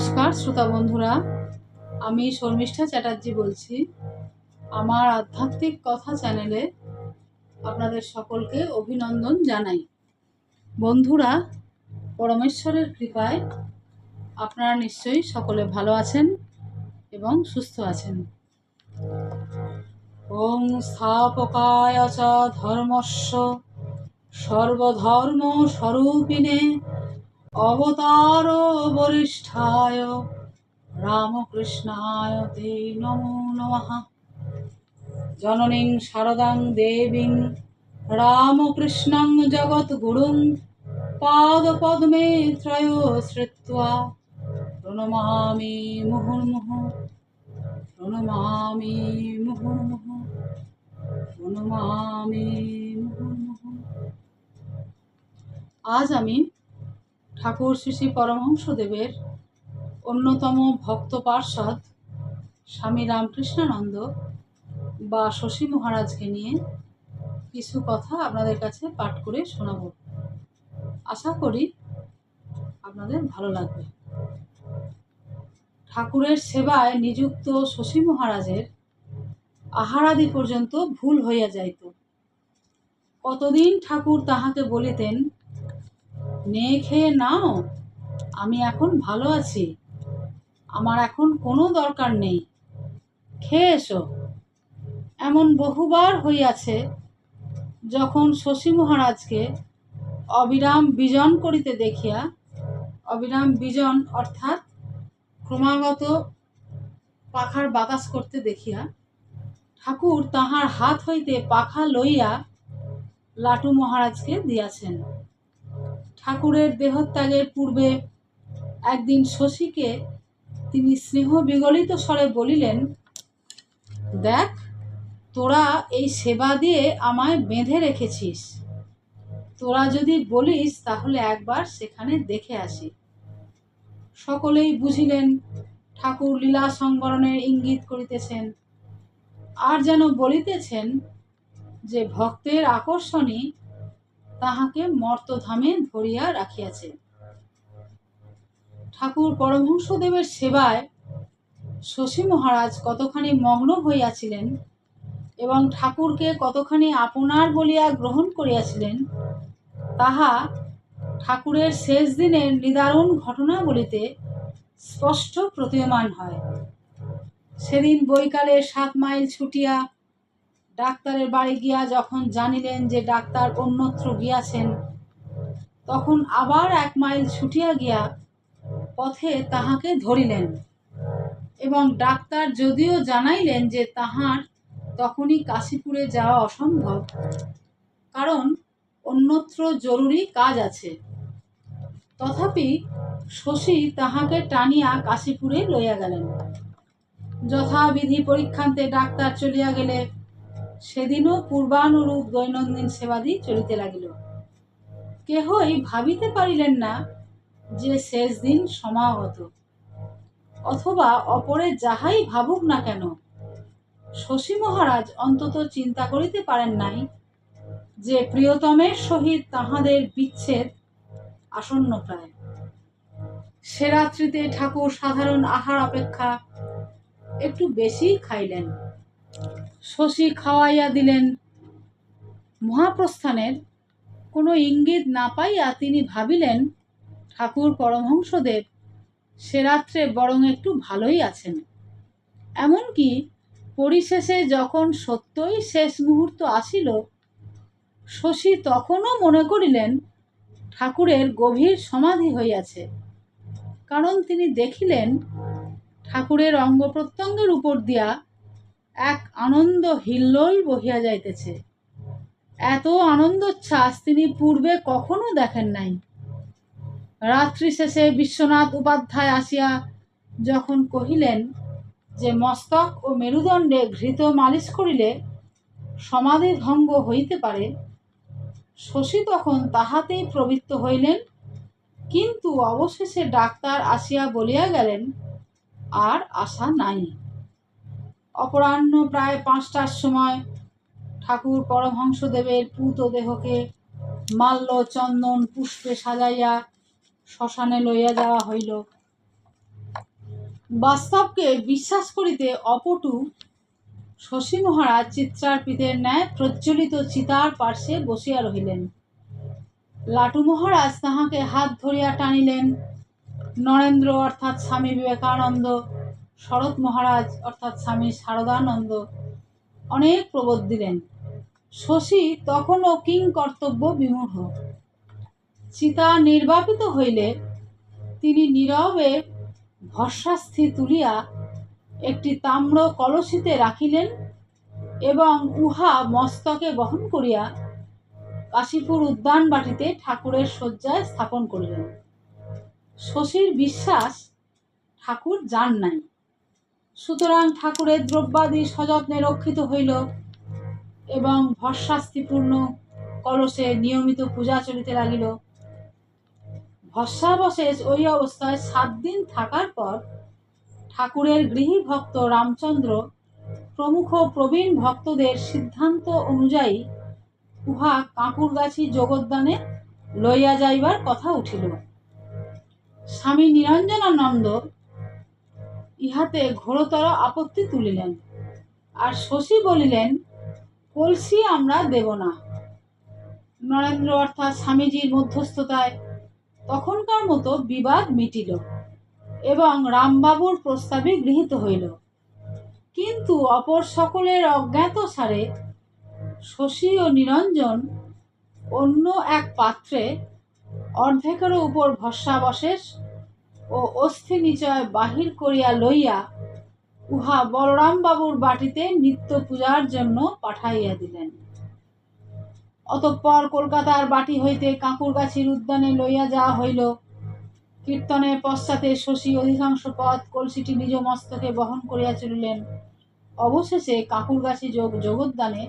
নমস্কার, শ্রোতা বন্ধুরা। আমি শর্মিষ্ঠা চ্যাটার্জি বলছি। আমার আধ্যাত্মিক কথা চ্যানেলে আপনাদের সকলকে অভিনন্দন জানাই। বন্ধুরা, পরমেশ্বরের কৃপায় আপনারা নিশ্চয়ই সকলে ভালো আছেন এবং সুস্থ আছেন। ওং স্থাপকায় চ ধর্মস্য সর্বধর্ম স্বরূপিণে অবতার বরিষ্ঠায়, রামকৃষ্ণায় তে নমো নমঃ। জননীং শারদাং দেবীং রামকৃষ্ণং জগদ্গুরুং পাদপদ্মে ত্রয় শ্রিত্বা। প্রণমামি মুহুর্মুহু প্রণমামি মুহুর্মুহু প্রণমামি মুহুর্মুহু। আজ আমি ঠাকুর শ্রী শ্রী পরমহংসদেবের অন্যতম ভক্ত পার্ষদ স্বামী রামকৃষ্ণানন্দ বা শশী মহারাজকে নিয়ে কিছু কথা আপনাদের কাছে পাঠ করে শোনাব। আশা করি আপনাদের ভালো লাগবে। ঠাকুরের সেবায় নিযুক্ত শশী মহারাজের আহারাদি পর্যন্ত ভুল হইয়া যাইত। কতদিন ঠাকুর তাহাকে বলিতেন নে খেয়ে নাও। আমি এখন ভালো আছি। আমার এখন কোনো দরকার নেই। খেয়ে এসো। এমন বহুবার হইয়াছে, যখন শশী মহারাজকে অবিরাম বিজন করিতে দেখিয়া, অবিরাম বিজন অর্থাৎ ক্রমাগত পাখার বাতাস করতে দেখিয়া, ঠাকুর তাহার হাত হইতে পাখা লইয়া লাটু মহারাজকে দিয়াছেন। ঠাকুরের দেহত্যাগের পূর্বে একদিন শশীকে তিনি স্নেহ বিগলিত স্বরে বলিলেন, দেখ, তোরা এই সেবা দিয়ে আমায় বেঁধে রেখেছিস। তোরা যদি বলিস, তাহলে একবার সেখানে দেখে আসি। সকলেই বুঝিলেন, ঠাকুর লীলা সংবরণের ইঙ্গিত করিতেছেন। আর যেন বলিতেছেন যে, ভক্তের আকর্ষণই তাহাকে মর্তধামে ধরিয়া রাখিয়াছে। ঠাকুর পরমহংসদেবের সেবায় শশী মহারাজ কতখানি মগ্ন হইয়াছিলেন এবং ঠাকুরকে কতখানি আপনার বলিয়া গ্রহণ করিয়াছিলেন, তাহা ঠাকুরের শেষ দিনের নিদারুণ ঘটনা বলিতে স্পষ্ট প্রতীয়মান হয়। সেদিন বৈকালে সাত মাইল ছুটিয়া ডাক্তারের বাড়ি গিয়া যখন জানিলেন যে ডাক্তার অন্যত্র গিয়াছেন, তখন আবার এক মাইল ছুটিয়া গিয়া পথে তাহাকে ধরিলেন এবং ডাক্তার যদিও জানাইলেন যে তাহার তখনই কাশীপুরে যাওয়া অসম্ভব, কারণ অন্যত্র জরুরি কাজ আছে। তথাপি শশী তাহাকে টানিয়া কাশীপুরে লইয়া গেলেন। যথাবিধি পরীক্ষান্তে ডাক্তার চলিয়া গেলে সেদিনও পূর্বানুরূপ দৈনন্দিন সেবাদি চলিতে লাগিল। কেহই ভাবিতে পারিলেন না যে শেষ দিন সমাগত। অথবা অপরে যাহাই ভাবুক না কেন, শশী মহারাজ অন্তত চিন্তা করিতে পারেন নাই যে প্রিয়তমের সহিত তাহাদের বিচ্ছেদ আসন্ন প্রায়। সে রাত্রিতে ঠাকুর সাধারণ আহার অপেক্ষা একটু বেশি খাইলেন। শশী খাওয়াইয়া দিলেন। মহাপ্রস্থানের কোনো ইঙ্গিত না পাইয়া তিনি ভাবিলেন, ঠাকুর পরমহংসদেব, সে রাত্রে বরং একটু ভালোই আছেন। এমনকি পরিশেষে যখন সত্যই শেষ মুহূর্ত আসিল, শশী তখনও মনে করিলেন, ঠাকুরের গভীর সমাধি হইয়াছে। কারণ তিনি দেখিলেন, ঠাকুরের অঙ্গ প্রত্যঙ্গের উপর দিয়া এক আনন্দ হিল্লোল বহিয়া যাইতেছে। এত আনন্দোচ্ছ্বাস তিনি পূর্বে কখনো দেখেন নাই। রাত্রি শেষে বিশ্বনাথ উপাধ্যায় আসিয়া যখন কহিলেন যে মস্তক ও মেরুদণ্ডে ঘৃত মালিশ করিলে সমাধি ভঙ্গ হইতে পারে, শশী তখন তাহাতেই প্রবৃত্ত হইলেন। কিন্তু অবশেষে ডাক্তার আসিয়া বলিয়া গেলেন, আর আশা নাই। অপরাহ্ন প্রায় পাঁচটার সময় ঠাকুর পরমহংসদেবের পুত দেহকে মাল্য, চন্দন, পুষ্পে সাজাইয়া শ্মশানে লইয়া যাওয়া হইল। বাস্তবকে বিশ্বাস করিতে অপটু শশী মহারাজ চিত্রার্পিতের ন্যায় প্রজ্বলিত চিতার পার্শ্বে বসিয়া রহিলেন। লাটু মহারাজ তাহাকে হাত ধরিয়া টানিলেন। নরেন্দ্র অর্থাৎ স্বামী বিবেকানন্দ শরৎ মহারাজ অর্থাৎ স্বামী শারদানন্দ অনেক প্রবোধ দিলেন। শশী তখনও কিং কর্তব্য বিমূঢ়। চিতা নির্বাপিত হইলে তিনি নীরবে ভস্মাস্থি তুলিয়া একটি তাম্র কলসিতে রাখিলেন এবং উহা মস্তকে বহন করিয়া কাশীপুর উদ্যান বাটিতে ঠাকুরের শয্যায় স্থাপন করিলেন। শশীর বিশ্বাস ঠাকুর যান নাই। সুতরাং ঠাকুরের দ্রব্যাদি সযত্নে রক্ষিত হইল এবং ভস্মাস্তিপূর্ণ কলসে নিয়মিত পূজা চলিতে লাগিল। ভস্মাবশেষ ওই অবস্থায় সাত দিন থাকার পর ঠাকুরের গৃহী ভক্ত রামচন্দ্র প্রমুখ প্রবীণ ভক্তদের সিদ্ধান্ত অনুযায়ী উহা কাঁকুরগাছি জগদ্দানে লইয়া যাইবার কথা উঠিল। স্বামী নিরঞ্জনানন্দ ইহাতে ঘোরতর আপত্তি তুলিলেন। আর শশী বলিলেন, কলসি আমরা দেব না। নরেন্দ্র অর্থাৎ স্বামীজির মধ্যস্থতায় তখনকার মতো বিবাদ মিটিল এবং রামবাবুর প্রস্তাবে গৃহীত হইল। কিন্তু অপর সকলের অজ্ঞাত সারে শশী ও নিরঞ্জন অন্য এক পাত্রে অর্ধেকেরও উপর ভস্মাবশেষ ও অস্থি নিচয় বাহির করিয়া লইয়া উহা বলরাম বাবুর বাটিতে নিত্য পূজার জন্য পাঠাইয়া দিলেন। অতঃপর কলকাতার বাটি হইতে কাঁকুরগাছির উদ্যানে লইয়া যাওয়া হইল। কীর্তনের পশ্চাতে শশী অধিকাংশ পথ কলসিটি নিজ মস্তকে বহন করিয়া চলিলেন। অবশেষে কাঁকুরগাছি যোগ জগদ্দানে।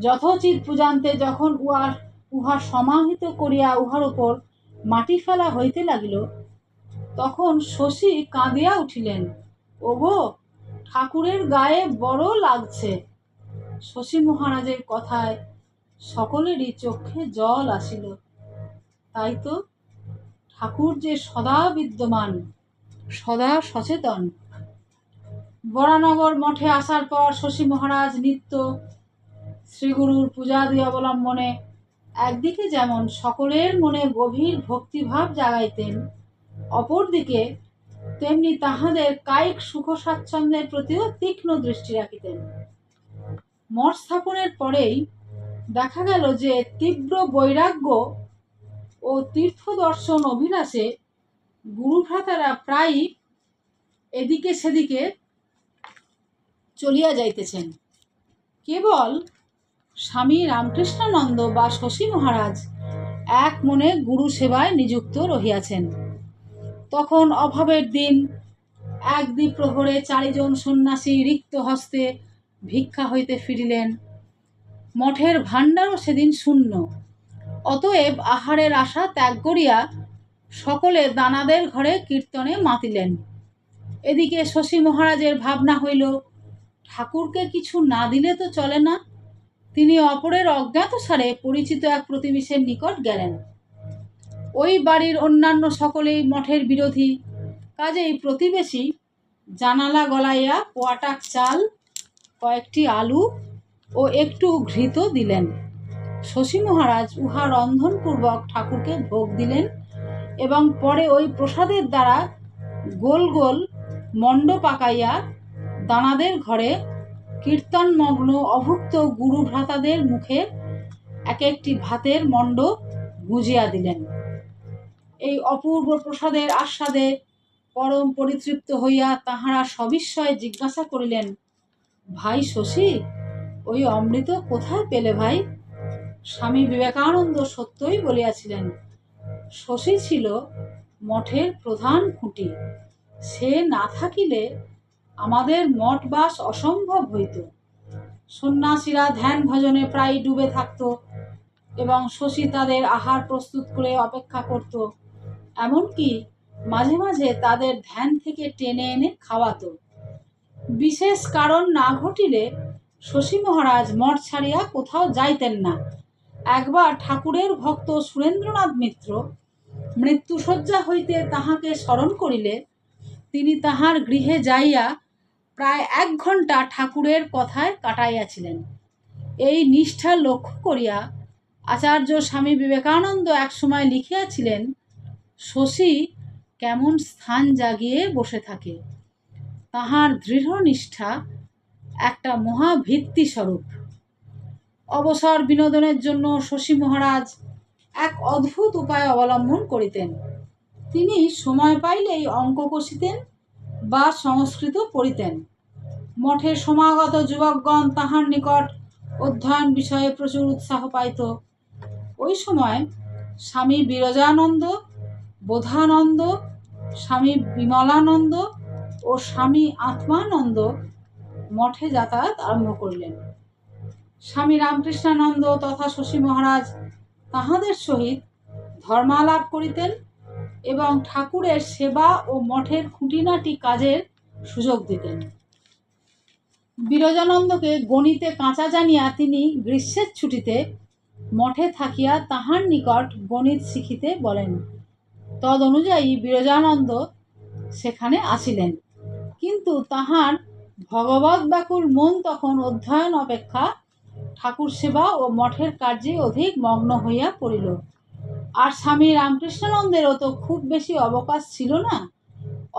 যথোচিত পূজান্তে যখন উহার, উহা সমাহিত করিয়া উহার উপর মাটি ফেলা হইতে লাগিল তখন শশী কাঁদিয়া উঠিলেন। ওগো, ঠাকুরের গায়ে বড় লাগছে শশী মহারাজের কথায় সকলেরই চোখে জল আসিল। তাই তো, ঠাকুর যে সদা বিদ্যমান, সদা সচেতন বরানগর মঠে আসার পর শশী মহারাজ নিত্য শ্রীগুরুর পূজাদি অবলম্বনে একদিকে যেমন সকলের মনে গভীর ভক্তিভাব জাগাইতেন অপরদিকে তেমনি তাহাদের কায়িক সুখ স্বাচ্ছন্দ্যের প্রতিও তীক্ষ্ণ দৃষ্টি রাখিতেন। মঠ স্থাপনের পরেই দেখা গেল যে তীব্র বৈরাগ্য ও তীর্থ দর্শন অভিলাষে গুরুভ্রাতারা প্রায়ই এদিকে সেদিকে চলিয়া যাইতেছেন। কেবল স্বামী রামকৃষ্ণানন্দ বা শশী মহারাজ এক মনে গুরু সেবায় নিযুক্ত রহিয়াছেন। তখন অভাবের দিন এক দ্বিপ্রহরে চারিজন সন্ন্যাসী রিক্ত হস্তে ভিক্ষা হইতে ফিরিলেন। মঠের ভাণ্ডারও সেদিন শূন্য। অতএব আহারের আশা ত্যাগ করিয়া সকলে দানাদের ঘরে কীর্তনে মাতিলেন। এদিকে শশী মহারাজের ভাবনা হইল, ঠাকুরকে কিছু না দিলে তো চলে না। তিনি অপরের অজ্ঞাত সারে পরিচিত এক প্রতিবেশীর নিকট গেলেন। ওই বাড়ির অন্যান্য সকলেই মঠের বিরোধী। কাজেই প্রতিবেশী জানালা গলাইয়া পোয়াটাক চাল, কয়েকটি আলু ও একটু ঘৃত দিলেন। শশী মহারাজ উহা রন্ধনপূর্বক ঠাকুরকে ভোগ দিলেন এবং পরে ওই প্রসাদের দ্বারা গোল গোল মণ্ড পাকাইয়া দানাদের ঘরে কীর্তনমগ্ন অভুক্ত গুরু ভ্রাতাদের মুখে এক একটি ভাতের মণ্ড গুজিয়া দিলেন। এই অপূর্ব প্রসাদের আস্বাদে পরম পরিতৃপ্ত হইয়া তাহারা সবিস্ময়ে জিজ্ঞাসা করিলেন, ভাই শশী, ওই অমৃত কোথায় পেলে ভাই? স্বামী বিবেকানন্দ সত্যই বলিয়াছিলেন, শশী ছিল মঠের প্রধান খুঁটি, সে না থাকিলে আমাদের মঠ বাস অসম্ভব হইত। সন্ন্যাসীরা ধ্যান ভজনে প্রায় ডুবে থাকত এবং শশী তাদের আহার প্রস্তুত করে অপেক্ষা করত। এমনকি মাঝে মাঝে তাদের ধ্যান থেকে টেনে এনে খাওয়াতো। বিশেষ কারণ না ঘটিলে শশী মহারাজ মঠ ছাড়িয়া কোথাও যাইতেন না। একবার ঠাকুরের ভক্ত সুরেন্দ্রনাথ মিত্র মৃত্যুশয্যা হইতে তাহাকে স্মরণ করিলে, তিনি তাহার গৃহে যাইয়া প্রায় এক ঘণ্টা ঠাকুরের কথায় কাটাইয়াছিলেন। এই নিষ্ঠা লক্ষ্য করিয়া আচার্য স্বামী বিবেকানন্দ একসময় লিখিয়াছিলেন শশী কেমন স্থান জাগিয়ে বসে থাকে। তাহার দৃঢ় নিষ্ঠা একটা মহাভিত্তি স্বরূপ অবসর বিনোদনের জন্য শশী মহারাজ এক অদ্ভুত উপায় অবলম্বন করিতেন। তিনি সময় পাইলেই অঙ্ক কষিতেন বা সংস্কৃত পড়িতেন। মঠে সমাগত যুবকগণ তাহার নিকট অধ্যয়ন বিষয়ে প্রচুর উৎসাহ পাইত। ওই সময় স্বামী বিরজানন্দ বোধানন্দ, স্বামী বিমলানন্দ ও স্বামী আত্মানন্দ মঠে যাতায়াত আরম্ভ করিলেন। স্বামী রামকৃষ্ণানন্দ তথা শশী মহারাজ তাহাদের সহিত ধর্মালাপ করিতেন এবং ঠাকুরের সেবা ও মঠের খুঁটিনাটি কাজের সুযোগ দিতেন। বিরজানন্দকে গণিতে কাঁচা জানিয়া তিনি গ্রীষ্মের ছুটিতে মঠে থাকিয়া তাহার নিকট গণিত শিখিতে বলেন। তদ অনুযায়ী বিরজানন্দ সেখানে আসিলেন। কিন্তু তাহার ভগবত ব্যাকুল মন তখন অধ্যয়ন অপেক্ষা ঠাকুর সেবা ও মঠের কার্যে অধিক মগ্ন হইয়া পড়িল। আর স্বামী রামকৃষ্ণানন্দেরও তো খুব বেশি অবকাশ ছিল না,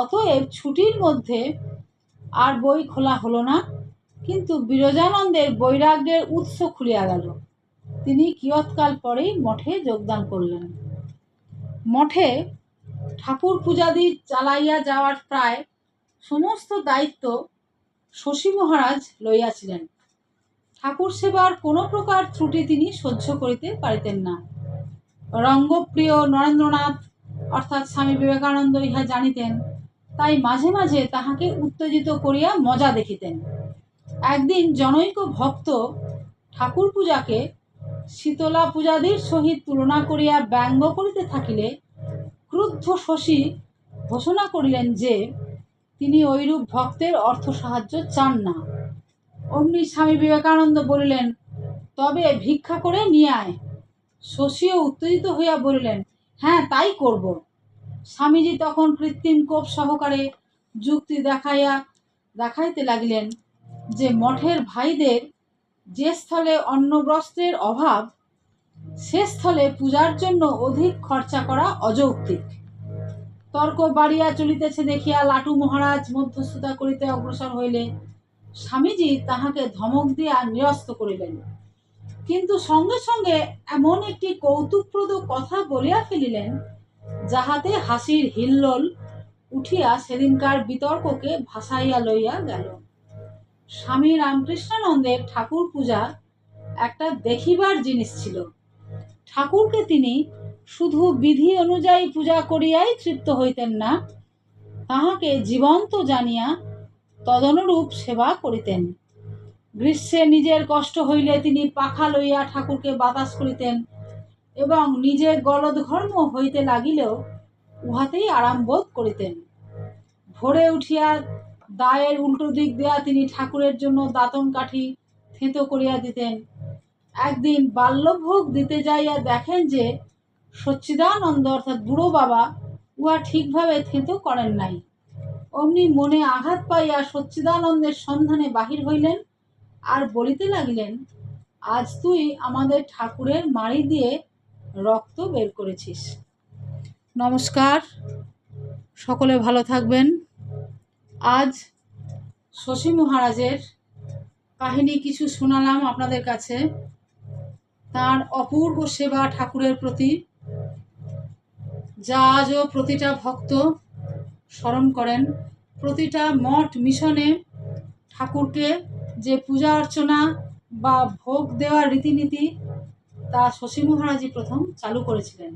অতএব ছুটির মধ্যে আর বই খোলা হলো না, কিন্তু বিরজানন্দের বৈরাগ্যের উৎস খুলিয়া গেল। তিনি কিয়ৎকাল পরেই মঠে যোগদান করলেন। মঠে ঠাকুর পূজাদি চালাইয়া যাওয়ার প্রায় সমস্ত দায়িত্ব শশী মহারাজ লইয়াছিলেন। ঠাকুর সেবার কোনো প্রকার ত্রুটি তিনি সহ্য করিতে পারিতেন না। রঙ্গপ্রিয় নরেন্দ্রনাথ অর্থাৎ স্বামী বিবেকানন্দ ইহা জানিতেন, তাই মাঝে মাঝে তাহাকে উত্তেজিত করিয়া মজা দেখিতেন। একদিন জনৈক ভক্ত ঠাকুর পূজাকে শীতলা পূজাদির সহিত তুলনা করিয়া ব্যঙ্গ করিতে থাকিলে ক্রুদ্ধ শশী ঘোষণা করিলেন যে, তিনি ঐরূপ ভক্তের অর্থ সাহায্য চান না। অমনি স্বামী বিবেকানন্দ বলিলেন, তবে ভিক্ষা করে নিয়ে আয়। শশীও উত্তেজিত হইয়া বলিলেন হ্যাঁ তাই করব। স্বামীজি তখন কৃত্রিম কোপ সহকারে যুক্তি দেখাইয়া দেখাইতে লাগিলেন যে, মঠের ভাইদের যে স্থলে অন্নবস্ত্রের অভাব, সে স্থলে পূজার জন্য অধিক খরচা করা অযৌক্তিক। তর্ক বাড়িয়া চলিতেছে দেখিয়া লাটু মহারাজ মধ্যস্থতা করিতে অগ্রসর হইলে স্বামীজি তাহাকে ধমক দিয়া নিরস্ত করিলেন। কিন্তু সঙ্গে সঙ্গে এমন একটি কৌতুকপ্রদ কথা বলিয়া ফেলিলেন, যাহাতে হাসির হিল্লোল উঠিয়া সেদিনকার বিতর্ককে ভাসাইয়া লইয়া গেল। স্বামী রামকৃষ্ণানন্দের ঠাকুর পূজা একটা দেখিবার জিনিস ছিল। ঠাকুরকে তিনি শুধু বিধি অনুযায়ী পূজা করিয়াই তৃপ্ত হইতেন না, তাহাকে জীবন্ত জানিয়া তদনুরূপ সেবা করিতেন। গ্রীষ্মে নিজের কষ্ট হইলে তিনি পাখা লইয়া ঠাকুরকে বাতাস করিতেন এবং নিজে গলদঘর্ম হইতে লাগিলেও উহাতেই আরাম বোধ করিতেন। ভোরে উঠিয়া দায়ের উল্টো দিক দেয়া তিনি ঠাকুরের জন্য দাঁতন কাঠি থেঁতো করিয়া দিতেন। একদিন বাল্যভোগ দিতে যাইয়া দেখেন যে সচ্চিদানন্দ অর্থাৎ বুড়ো বাবা উহা ঠিকভাবে থেঁতো করেন নাই। অমনি মনে আঘাত পাইয়া সচ্চিদানন্দের সন্ধানে বাহির হইলেন আর বলিতে লাগিলেন, আজ তুই আমাদের ঠাকুরের মাড়ি দিয়ে রক্ত বের করেছিস। নমস্কার, সকলে ভালো থাকবেন। আজ শশী মহারাজের কাহিনী কিছু শোনালাম আপনাদের কাছে। তার অপূর্ব সেবা ঠাকুরের প্রতি যা আজও প্রতিটা ভক্ত স্মরণ করেন। প্রতিটা মঠ মিশনে ঠাকুরকে যে পূজা অর্চনা বা ভোগ দেওয়ার রীতিনীতি তা শশী মহারাজই প্রথম চালু করেছিলেন।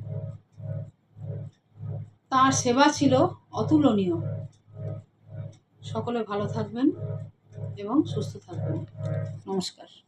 তার সেবা ছিল অতুলনীয়। সকলে ভালো থাকবেন এবং সুস্থ থাকবেন। নমস্কার।